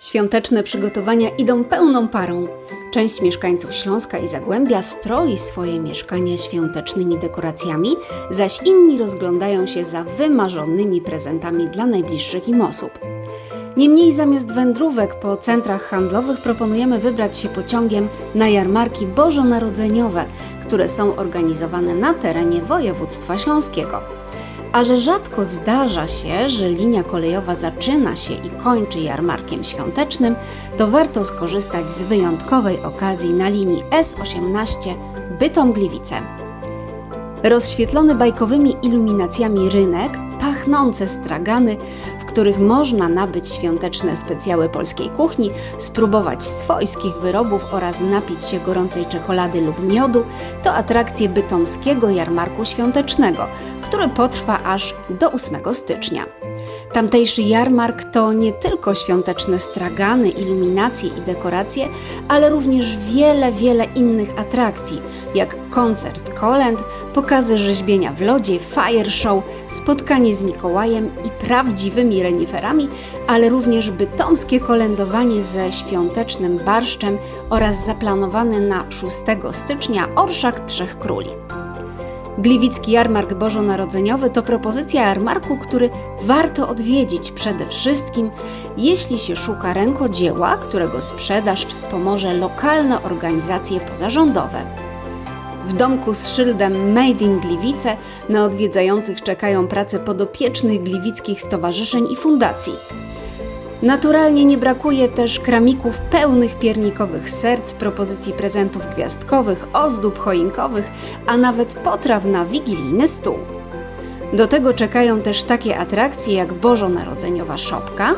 Świąteczne przygotowania idą pełną parą. Część mieszkańców Śląska i Zagłębia stroi swoje mieszkania świątecznymi dekoracjami, zaś inni rozglądają się za wymarzonymi prezentami dla najbliższych im osób. Niemniej zamiast wędrówek po centrach handlowych proponujemy wybrać się pociągiem na jarmarki bożonarodzeniowe, które są organizowane na terenie województwa śląskiego. A że rzadko zdarza się, że linia kolejowa zaczyna się i kończy jarmarkiem świątecznym, to warto skorzystać z wyjątkowej okazji na linii S18 Bytom-Gliwice. Rozświetlony bajkowymi iluminacjami rynek, pachnące stragany, których można nabyć świąteczne specjały polskiej kuchni, spróbować swojskich wyrobów oraz napić się gorącej czekolady lub miodu, to atrakcje bytomskiego jarmarku świątecznego, który potrwa aż do 8 stycznia. Tamtejszy jarmark to nie tylko świąteczne stragany, iluminacje i dekoracje, ale również wiele, wiele innych atrakcji, jak koncert kolęd, pokazy rzeźbienia w lodzie, fire show, spotkanie z Mikołajem i prawdziwymi reniferami, ale również bytomskie kolędowanie ze świątecznym barszczem oraz zaplanowany na 6 stycznia Orszak Trzech Króli. Gliwicki Jarmark Bożonarodzeniowy to propozycja jarmarku, który warto odwiedzić przede wszystkim, jeśli się szuka rękodzieła, którego sprzedaż wspomoże lokalne organizacje pozarządowe. W domku z szyldem Made in Gliwice na odwiedzających czekają prace podopiecznych gliwickich stowarzyszeń i fundacji. Naturalnie nie brakuje też kramików pełnych piernikowych serc, propozycji prezentów gwiazdkowych, ozdób choinkowych, a nawet potraw na wigilijny stół. Do tego czekają też takie atrakcje jak bożonarodzeniowa szopka,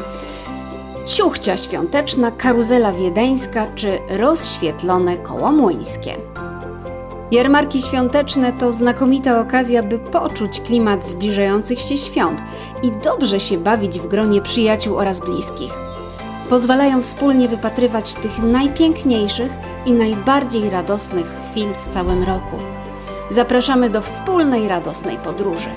ciuchcia świąteczna, karuzela wiedeńska czy rozświetlone koło młyńskie. Jarmarki świąteczne to znakomita okazja, by poczuć klimat zbliżających się świąt i dobrze się bawić w gronie przyjaciół oraz bliskich. Pozwalają wspólnie wypatrywać tych najpiękniejszych i najbardziej radosnych chwil w całym roku. Zapraszamy do wspólnej radosnej podróży.